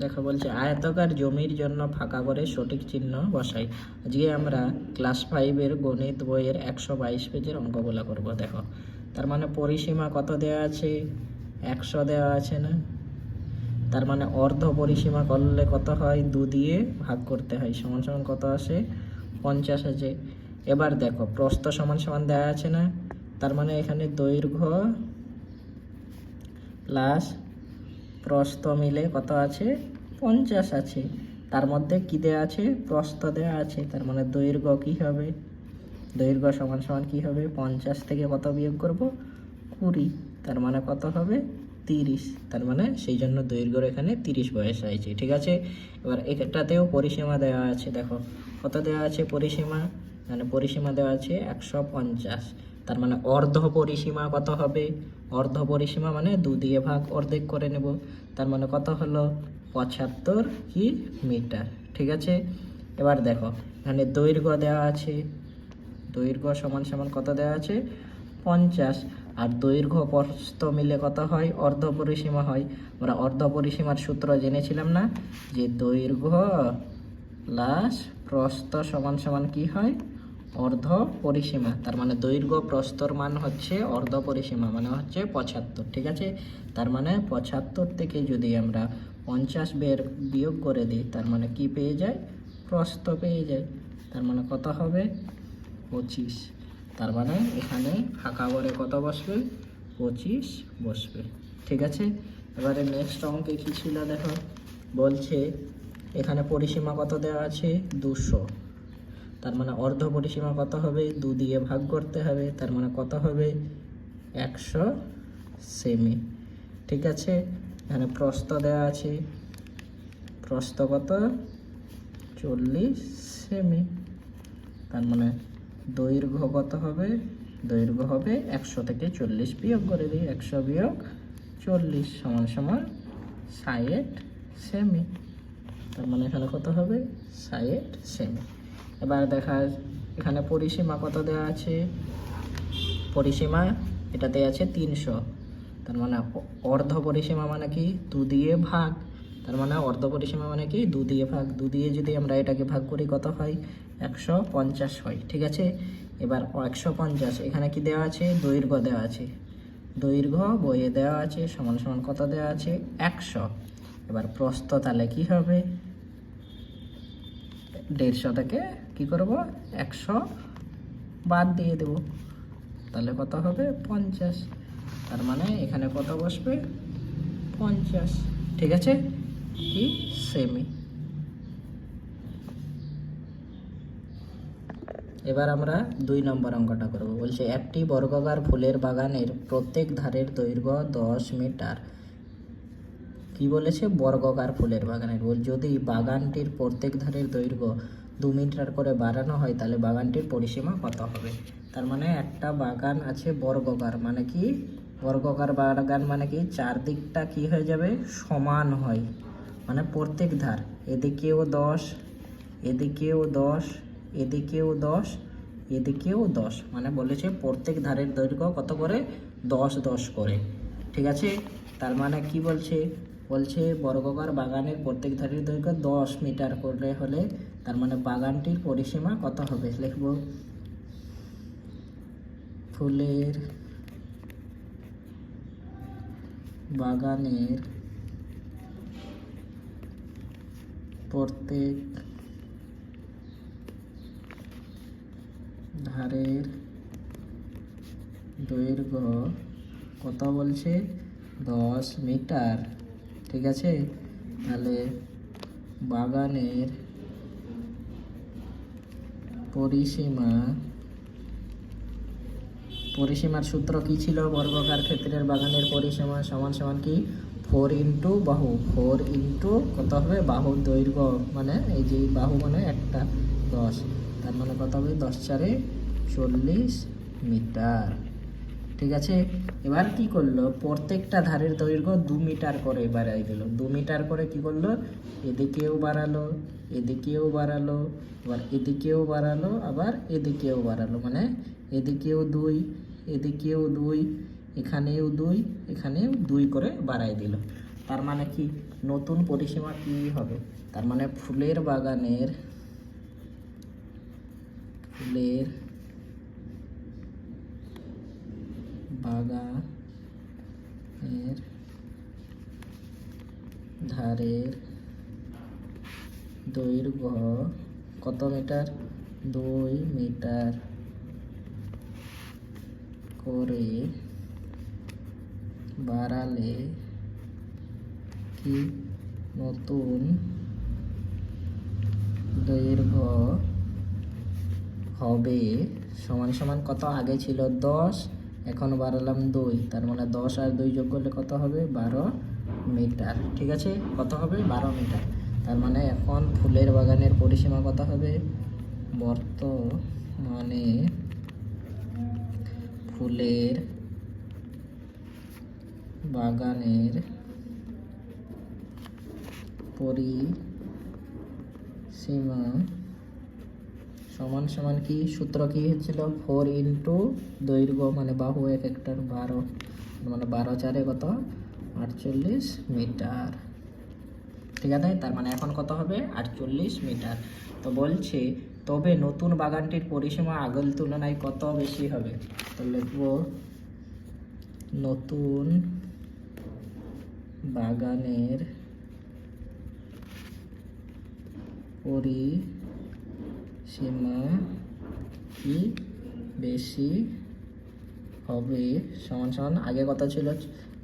দেখো বলছে, আয়তকার জমির জন্য ফাঁকা করে সঠিক চিহ্ন বসাই। আজকে আমরা ক্লাস ফাইভের গণিত বইয়ের একশো বাইশ পেজের অঙ্কগুলো করব, দেখো। তার মানে পরিসীমা কত দেওয়া আছে? একশো দেওয়া আছে না? তার মানে অর্ধ পরিসীমা করলে কত হয়? দু দিয়ে ভাগ করতে হয়, সমান সমান কত আসে? পঞ্চাশ আছে। এবার দেখো, প্রস্থ সমান সমান দেওয়া আছে না? তার মানে এখানে দৈর্ঘ্য প্লাস প্রস্থ মিলে কত আছে? পঞ্চাশ আছে। তার মধ্যে কি দেওয়া আছে? প্রস্থ দেওয়া আছে। তার মানে দৈর্ঘ্য কি হবে? দৈর্ঘ্য সমান সমান কি হবে? পঞ্চাশ থেকে কত বিয়োগ করব? কুড়ি। তার মানে কত হবে? তিরিশ। তার মানে সেই জন্য দৈর্ঘ্যর এখানে তিরিশ বয়স হয়েছে। ঠিক আছে? এবার এটাতেও পরিসীমা দেওয়া আছে। দেখো, কত দেওয়া আছে পরিসীমা? মানে পরিসীমা দেওয়া আছে একশো পঞ্চাশ। তার মানে অর্ধ পরিসীমা কত হবে? অর্ধ পরিসীমা মানে দু দিয়ে ভাগ অর্ধেক করে নেব। তার মানে কত হলো? পঁচাত্তর কি মিটার ঠিক আছে? এবার দেখো, এখানে দৈর্ঘ্য দেওয়া আছে। দৈর্ঘ্য সমান সমান কত দেওয়া আছে? পঞ্চাশ। আর দৈর্ঘ্য প্রস্থ মিলে কত হয়? অর্ধ পরিসীমা হয়। আমরা অর্ধ পরিসীমার সূত্র জেনেছিলাম না যে দৈর্ঘ্য প্লাস প্রস্থ সমান সমান কি হয়? অর্ধ পরিসীমা, তার মানে দৈর্ঘ্য প্রস্তর মান হচ্ছে অর্ধ পরিসীমা মানে হচ্ছে পঁচাত্তর, ঠিক আছে? তার মানে পঁচাত্তর থেকে যদি আমরা পঞ্চাশ বের বিয়োগ করে দিই, তার মানে কি পেয়ে যায়? প্রস্থ পেয়ে যায়। তার মানে কত হবে? পঁচিশ। তার মানে এখানে ফাঁকা করে কত বসবে? পঁচিশ বসবে, ঠিক আছে? এবারে নেক্সট অঙ্কে কী ছিল দেখো? বলছে এখানে পরিসীমা কত দেওয়া আছে? দুশো। তার মানে অর্ধ পরিসীমা কত হবে? দু দিয়ে ভাগ করতে হবে, তার মানে কত হবে? একশো সেমি ঠিক আছে? এখানে প্রস্থ দেওয়া আছে। প্রস্থ কত? চল্লিশ সেমি তার মানে দৈর্ঘ্য কত হবে? দৈর্ঘ্য হবে একশো থেকে চল্লিশ বিয়োগ করে দিই, একশো বিয়োগ চল্লিশ সমান সমান ষাট সেমি তার মানে এখানে কত হবে? ষাট সেমি এবার দেখা এখানে পরিসীমা কত দেওয়া আছে? পরিসীমা এটাতে আছে তিনশো। তার মানে অর্ধ পরিসীমা মানে কি? দু দিয়ে ভাগ। তার মানে অর্ধ পরিসীমা মানে কি? দু দিয়ে ভাগ। দু দিয়ে যদি আমরা এটাকে ভাগ করি কত হয়? একশো পঞ্চাশ হয়। ঠিক আছে? এবার একশো পঞ্চাশ, এখানে কি দেওয়া আছে? দৈর্ঘ্য দেওয়া আছে। দৈর্ঘ্য বইয়ে দেওয়া আছে, সমান সমান কত দেওয়া আছে? একশো। এবার প্রস্থ তাহলে কি হবে? দেড়শো থেকে কি করব? একশো বাদ দিয়ে দেব। তাহলে কত হবে? পঞ্চাশ। তার মানে এখানে কত বসবে? পঞ্চাশ। ঠিক আছে? কি? সেমি এবার আমরা দুই নম্বর অঙ্কটা করব। বলছে, একটি বর্গাকার ফুলের বাগানের প্রত্যেক ধারের দৈর্ঘ্য দশ মিটার। কি বলেছে? বর্গকার ফুলের বাগানের বল যদি বাগানটির প্রত্যেক ধারের দৈর্ঘ্য দু মিটার করে বাড়ানো হয়, তাহলে বাগানটির পরিসীমা কত হবে? তার মানে একটা বাগান আছে বর্গকার। মানে কি? বর্গকার বাগান মানে কি? চারদিকটা কি হয়ে যাবে? সমান হয়। মানে প্রত্যেক ধার। এদিকেও দশ এদিকেও দশ এদিকেও দশ এদিকেও দশ। মানে বলেছে প্রত্যেক ধারের দৈর্ঘ্য কত করে? দশ দশ করে। ঠিক আছে? তার মানে কি বলছে? বলছে বর্গকার বাগানের প্রত্যেক ধারের দৈর্ঘ্য দশ মিটার করে হলে তার মানে বাগানটির পরিসীমা কত হবে? লিখব। ফুলের বাগানের প্রত্যেক ধারের দৈর্ঘ্য কত বলছে? দশ মিটার। ঠিক আছে? তাহলে বাগানের পরিসীমা, পরিসীমার সূত্র কি ছিল? বর্গকার ক্ষেত্রের বাগানের পরিসীমা সমান সমান কি? ফোর ইন্টু বাহু। ফোর ইন্টু কত হবে? বাহু দৈর্ঘ্য মানে এই যে বাহু মানে একটা দশ। তার মানে কত হবে? দশ চারে চল্লিশ মিটার। ঠিক আছে? এবার কি করল? প্রত্যেকটা ধারের দৈর্ঘ্য দু মিটার করে বাড়াই দিল। দু মিটার করে কি করল? এদিকেও বাড়ালো এদিকেও বাড়ালো আবার এদিকেও বাড়ালো, আবার এদিকেও বাড়ালো। মানে এদিকেও দুই এদিকেও দুই, এখানেও দুই এখানেও দুই করে বাড়াই দিল। তার মানে কি? নতুন পরিসীমা কি হবে? তার মানে ফুলের বাগানের, ফুলের বাগানের ধারের দৈর্ঘ্য কত মিটার? দুই মিটার। করে বাড়ালে কি নতুন দৈর্ঘ্য হবে? সমান সমান কত? আগে ছিল দশ এখন বাড়ালাম দুই, তার মানে দশ আর দুই যোগ করলে কত হবে? বারো মিটার। ঠিক আছে? কত হবে? বারো মিটার। তার মানে এখন ফুলের বাগানের পরিসীমা কত হবে? বর্তমানে ফুলের বাগানের পরিসীমা সমান সমান কি? সূত্র কি হচ্ছিল ফোর ইন্টু দৈর্ঘ্য মানে বাহু এক একটার বারো মানে বারো চারে কত? আটচল্লিশ মিটার। ঠিক আছে? তার মানে এখন কত হবে? আটচল্লিশ মিটার। তো বলছে, তবে নতুন বাগানটির পরিসীমা আগের তুলনায় কত বেশি হবে? তো লিখব, নতুন বাগানের পরিসীমা কি বেশি হবে সমান সমান। আগে কত ছিল,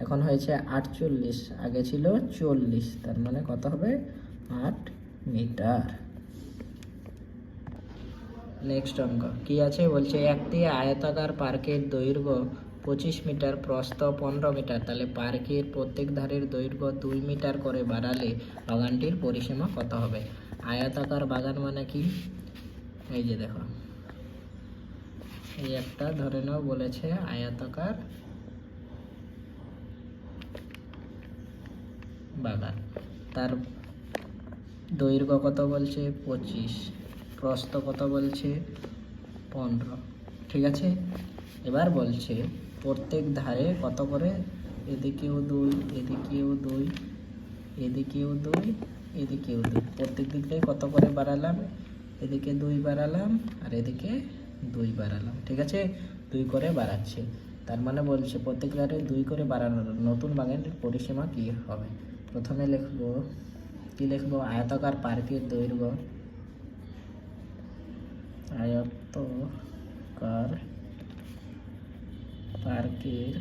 এখন হয়েছে আটচল্লিশ। আগে ছিল চল্লিশ, তার মানে কত হবে? আট মিটার। নেক্সট অঙ্ক। কি আছে? বলছে, একটি আয়তাকার পার্কের দৈর্ঘ্য পঁচিশ মিটার, প্রস্থ পনেরো মিটার। তাহলে পার্কের প্রত্যেক ধারের দৈর্ঘ্য দুই মিটার করে বাড়ালে বাগানটির পরিসীমা কত হবে? আয়তাকার বাগান মানে কি? এই যে দেখো। এই একটা ধরে নাও বলেছে আয়তাকার বাগান। তার দৈর্ঘ্য কত বলছে? পঁচিশ। প্রস্থ কত বলছে? পনেরো। ঠিক আছে? এবার বলছে, প্রত্যেক ধারে কত করে? এদিকেও দুই এদিকেও দুই এদিকেও দুই এদিকেও দুই। প্রত্যেক দিক থেকে কত করে বাড়ালাম? এদিকে দুই বাড়ালাম, আর এদিকে দুই বাড়ালাম, ঠিক আছে? দুই করে বাড়াচ্ছে। তার মানে বলছে প্রত্যেক ধারে দুই করে বাড়ানোর নতুন বাগানের পরিসীমা কী হবে? প্রথমে লিখব, কি লিখব? আয়তাকার পার্কের দৈর্ঘ্য। আয়তাকার পার্কের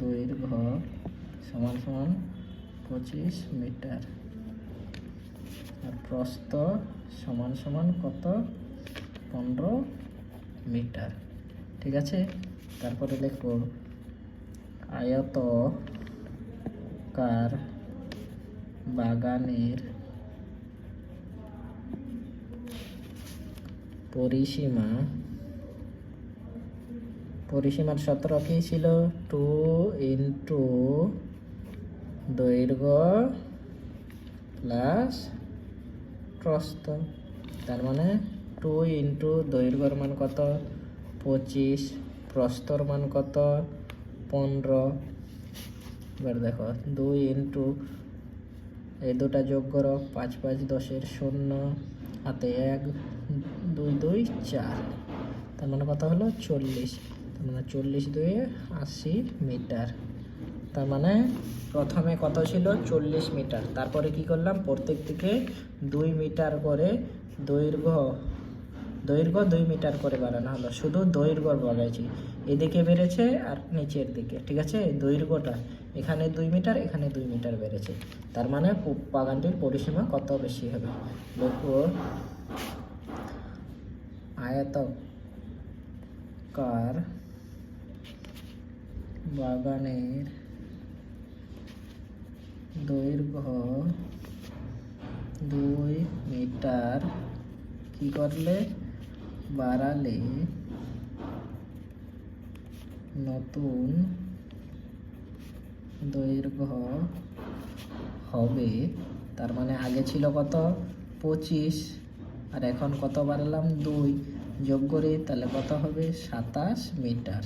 দৈর্ঘ্য সমান সমান পঁচিশ মিটার। প্রস্থ সমান সমান কত? পনেরো মিটার। ঠিক আছে? তারপরে লিখব, আয়তকার বাগানের পরিসীমা। পরিসীমার সূত্র কি ছিল? টু ইন্টু দৈর্ঘ্য প্লাস প্রস্থ তার মানে টু ইন্টু দৈর্ঘ্যর মান কত? পঁচিশ। প্রস্তর মান কত? পনেরো। এবার দেখো, দুই ইন্টু এই দুটা যোগ করো, পাঁচ পাঁচ দশের শূন্য, হাতে এক, দুই দুই চার। তার মানে কত হলো? চল্লিশ। তার মানে চল্লিশ দুই আশি মিটার। তার মানে প্রথমে কত ছিল? চল্লিশ মিটার। তারপরে কি করলাম? প্রত্যেক দিকে দুই মিটার করে দৈর্ঘ্য দৈর্ঘ্য দুই মিটার করে বাড়ানো হলো। শুধু দৈর্ঘ্য বাড়াইছি। এদিকে বেড়েছে আর নিচের দিকে, ঠিক আছে? দৈর্ঘ্যটা। এখানে দুই মিটার, এখানে দুই মিটার বেড়েছে। তার মানে বাগানটির পরিসীমা কত বেশি হবে? দেখো আয়তকার বাগানের দৈর্ঘ্য দুই মিটার। কি করলে? বাড়ালে নতুন দৈর্ঘ্য হবে। তার মানে আগে ছিল কত? পঁচিশ। আর এখন কত বাড়ালাম? দুই। যোগ করি তাহলে কত হবে? সাতাশ মিটার।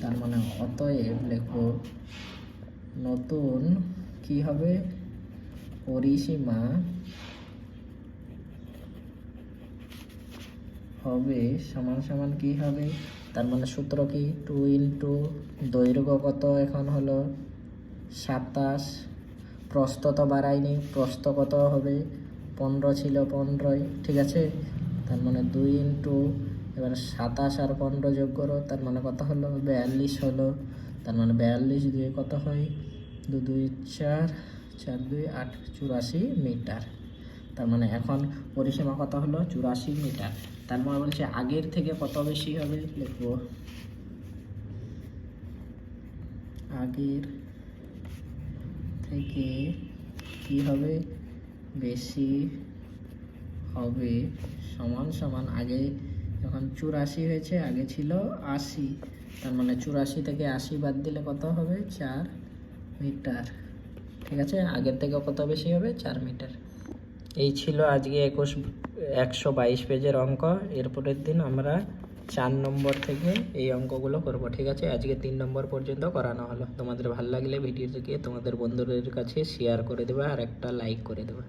তার মানে অতএব লেখো, নতুন কি হবে? পরিসীমা হবে সমান সমান কি হবে? তার মানে সূত্র কি? টু ইন্টু দৈর্ঘ্য কত এখন হলো? সাতাশ। প্রস্থ তো বাড়ায়নি, প্রস্থ কত হবে? পনেরো ছিল পনেরোই, ঠিক আছে? তার মানে দুই ইন্টু এবার সাতাশ আর পনেরো যোগ করো, তার মানে কত হলো? বিয়াল্লিশ হলো। তার মানে বিয়াল্লিশ দিয়ে কত হয়? দু দুই চার চার দুই আট চুরাশি মিটার। তার মানে এখন পরিসীমা কত হলো? চুরাশি মিটার। তার মানে বলছে আগের থেকে কত বেশি হবে লিখব। আগের থেকে কি হবে? বেশি হবে সমান সমান আগে যখন চুরাশি হয়েছে, আগে ছিল আশি। তার মানে চুরাশি থেকে আশি বাদ দিলে কত হবে? চার মিটার, ঠিক আছে? আগের থেকে কত বেশি হবে? চার মিটার। এই ছিল আজকে একুশ, একশো বাইশ পেজের অঙ্ক। এরপরের দিন আমরা চার নম্বর থেকে এই অঙ্কগুলো করব, ঠিক আছে? আজকে তিন নম্বর পর্যন্ত করানো হলো। তোমাদের ভালো লাগলে ভিডিওটিকে তোমাদের বন্ধুদের কাছে শেয়ার করে দেবে আর একটা লাইক করে দেবে।